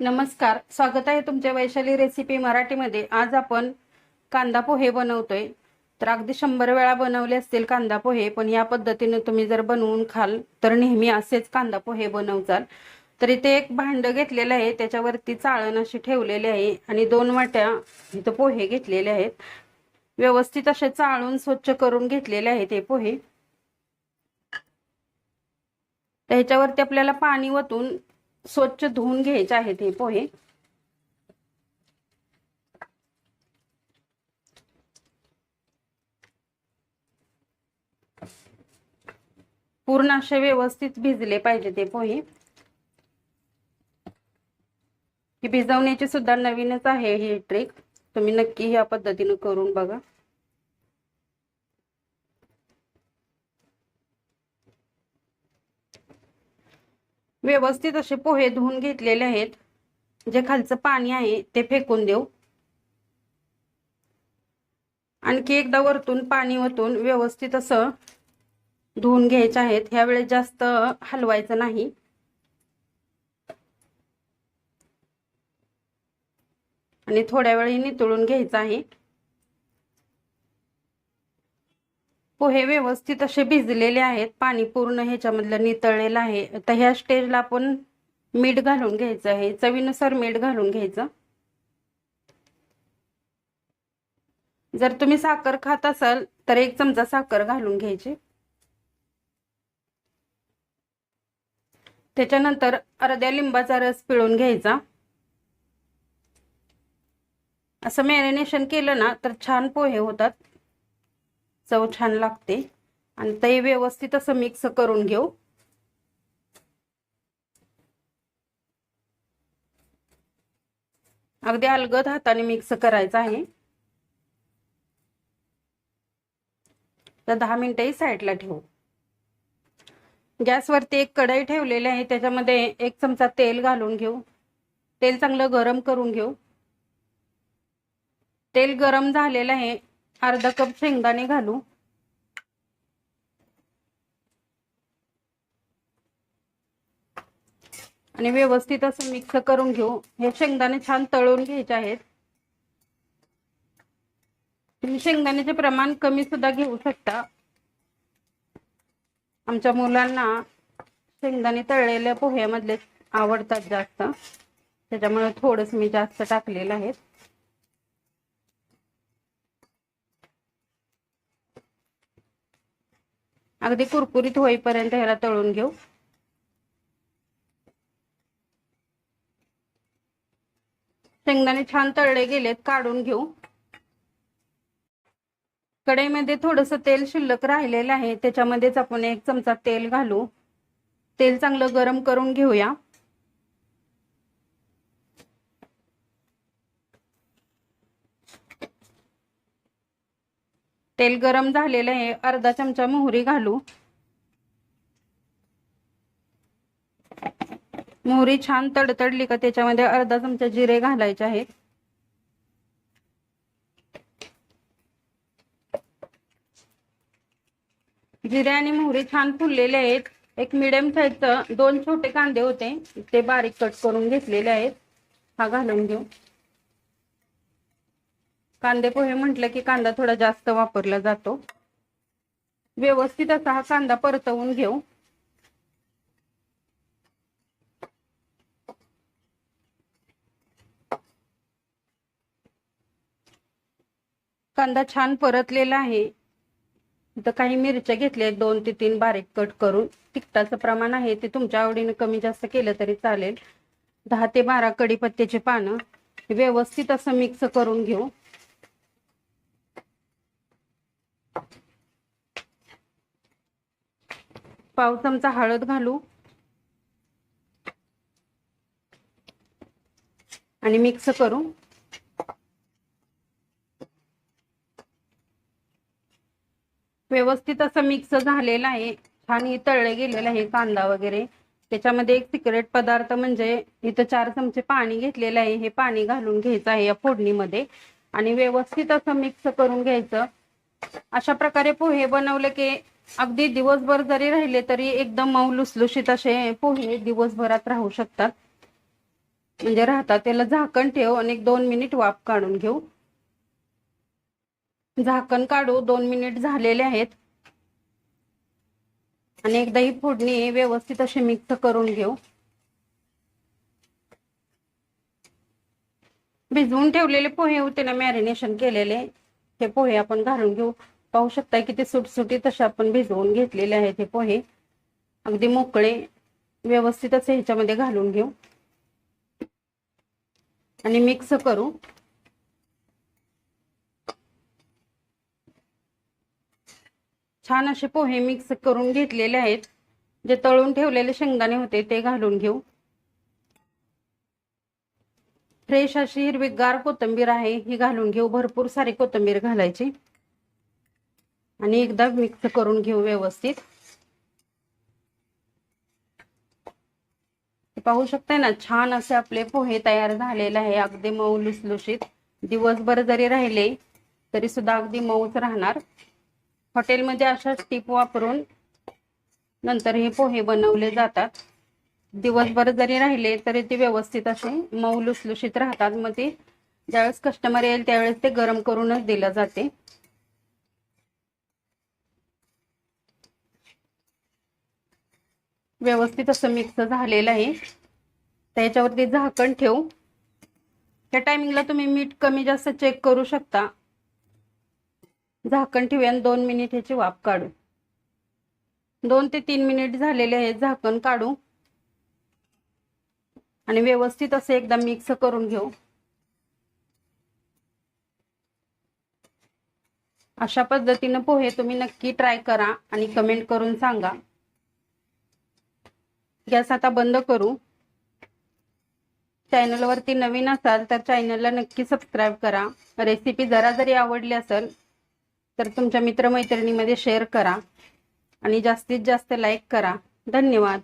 नमस्कार स्वागत आहे तुमच्या वैशाली रेसिपी मराठीमध्ये. आज आपण कांदा पोहे बनवतोय. तर अगदी शंभर वेळा बनवले असतील कांदा पोहे पण या पद्धतीने तुम्ही जर बनवून खाल तर नेहमी असेच कांदा पोहे बनवचाल. तर इथे एक भांड घेतलेलं आहे त्याच्यावरती चाळण अशी ठेवलेली आहे आणि दोन वाट्या इथं पोहे घेतलेले आहेत. व्यवस्थित असे चाळून स्वच्छ करून घेतलेले आहेत हे पोहे. त्याच्यावरती आपल्याला पाणी वतून स्वच्छ धुवून घ्यायचे आहेत हे पोहे. पूर्ण असे व्यवस्थित भिजले पाहिजे ते पोहे. हे भिजवण्याची सुद्धा नवीनच आहे ही ट्रिक तुम्ही नक्की ह्या पद्धतीने करून बघा. व्यवस्थित असे पोहे धुवून घेतलेले आहेत. जे खालचं पाणी आहे ते फेकून देऊ. आणखी एकदा वरतून पाणी वतून व्यवस्थित असं धुवून घ्यायचे आहेत. ह्या वेळेस जास्त हलवायचं नाही. आणि थोड्या वेळी नितळून घ्यायचं आहे. पोहे व्यवस्थित असे भिजलेले आहेत. पाणी पूर्ण ह्याच्यामधलं नितळलेलं आहे. तर ह्या स्टेजला आपण मीठ घालून घ्यायचं आहे. चवीनुसार मीठ घालून घ्यायचं. जर तुम्ही साखर खात असाल तर एक चमचा साखर घालून घ्यायची. त्याच्यानंतर अर्ध्या लिंबाचा रस पिळून घ्यायचा. असं मॅरिनेशन केलं ना तर छान पोहे होतात. चव छान लागते. आणि ते व्यवस्थित असं मिक्स करून घेऊ. अगदी अलगद हाताने मिक्स करायचं आहे. तर दहा मिनिटंही साईडला ठेवू. गॅसवरती एक कढई ठेवलेली आहे. त्याच्यामध्ये एक चमचा तेल घालून घेऊ. तेल चांगलं गरम करून घेऊ. तेल गरम झालेलं आहे. अर्धा कप शेंगदाणे घालू. आणि व्यवस्थित असं मिक्स करून घेऊ. हे शेंगदाणे छान तळून घ्यायचे आहेत. तुम्ही शेंगदाण्याचे प्रमाण कमी सुद्धा घेऊ शकता. आमच्या मुलांना शेंगदाणे तळलेल्या पोह्यामधले आवडतात जास्त. त्याच्यामुळे थोडंच मी जास्त टाकलेलं आहे. अगदी कुरकुरीत होईपर्यंत ह्याला तळून घेऊ. शेंगदाणे छान तळले गेलेत काढून घेऊ. कढईमध्ये थोडस तेल शिल्लक राहिलेलं आहे त्याच्यामध्येच आपण एक चमचा तेल घालू. तेल चांगलं गरम करून घेऊया. तेल गरम झालेलं आहे. अर्धा चमचा मोहरी घालू. मोहरी छान तडतडली का त्याच्यामध्ये अर्धा चमचा जिरे घालायचे आहेत. जिरे आणि मोहरी छान फुललेले आहेत. एक मिडियम साईजचं दोन छोटे कांदे होते. ते बारीक कट करून घेतलेले आहेत. हा घालून घेऊ. कांदे पोहे म्हटलं की कांदा थोडा जास्त वापरला जातो. व्यवस्थित असा हा कांदा परतवून घेऊ. कांदा छान परतलेला आहे. इथं काही मिरच्या घेतल्या दोन ते तीन बारीक कट करून. तिखटाचं प्रमाण आहे ते तुमच्या आवडीने कमी जास्त केलं तरी चालेल. दहा ते बारा कडीपत्त्याचे पानं. व्यवस्थित असं मिक्स करून घेऊ. पाव चमचा हळद घालू. आणि मिक्स करू. व्यवस्थित असं मिक्स झालेलं आहे. छान तळले गेलेलं आहे कांदा वगैरे. त्याच्यामध्ये एक सिक्रेट पदार्थ म्हणजे इथं चार चमचे पाणी घेतलेलं आहे. हे पाणी घालून घ्यायचं आहे या फोडणीमध्ये. आणि व्यवस्थित असं मिक्स करून घ्यायचं. अशा प्रकारे पोहे बनवले की अगदी दिवसभर जरी राहिले तरी एकदम मऊ लुसलुशीत असे पोहे दिवसभरात राहू शकतात. म्हणजे राहतात. त्याला झाकण ठेव आणि एक दोन मिनिट वाफ काढून घेऊ. झाकण काढू. दोन मिनिट झालेले आहेत. आणि एकदा ही फोडणी व्यवस्थित अशी मिक्स करून घेऊ. भिजवून ठेवलेले पोहे होते ना मॅरिनेशन केलेले. हे पोहे आपण घालून घेऊ. पाहू शकता ते सुटसुटीत असे आपण भिजवून घेतलेले आहेत हे पोहे. अगदी मोकळे व्यवस्थितच ह्याच्यामध्ये घालून घेऊ. आणि मिक्स करू. छान असे पोहे मिक्स करून घेतलेले आहेत. जे तळून ठेवलेले शेंगदाणे होते ते घालून घेऊ. फ्रेश अशी हिरवीगार कोथिंबीर आहे ही घालून घेऊ. भरपूर सारी कोथिंबीर घालायची. आणि एकदा मिक्स करून घेऊ व्यवस्थित. पाहू शकताय ना छान असे आपले पोहे तयार झालेले आहे अगदी मऊ लुसलुशीत. दिवसभर जरी राहिले तरी सुद्धा अगदी मऊच राहणार. हॉटेलमध्ये अशा टीप वापरून नंतर हे पोहे बनवले जातात. दिवसभर जरी राहिले तरी ते व्यवस्थित असे मऊ लुसलुशीत राहतात. मग ते ज्यावेळेस कस्टमर येईल त्यावेळेस ते गरम करूनच दिलं जाते. व्यवस्थित असं मिक्स झालेलं आहे. त्याच्यावरती झाकण ठेवू. त्या टायमिंगला तुम्ही मीठ कमी जास्त चेक करू शकता. झाकण ठेवूया आणि दोन मिनिट ह्याची वाफ काढू. दोन ते तीन मिनिट झालेले आहेत झाकण काढू. आणि व्यवस्थित असं एकदा मिक्स करून घेऊ. अशा पद्धतीनं पोहे तुम्ही नक्की ट्राय करा आणि कमेंट करून सांगा. गॅस आता बंद करू. चॅनलवरती नवीन असाल तर चॅनलला नक्की सबस्क्राईब करा. रेसिपी जरा जरी आवडली असेल तर तुमच्या मित्रमैत्रिणीमध्ये शेअर करा. आणि जास्तीत जास्त लाईक करा. धन्यवाद.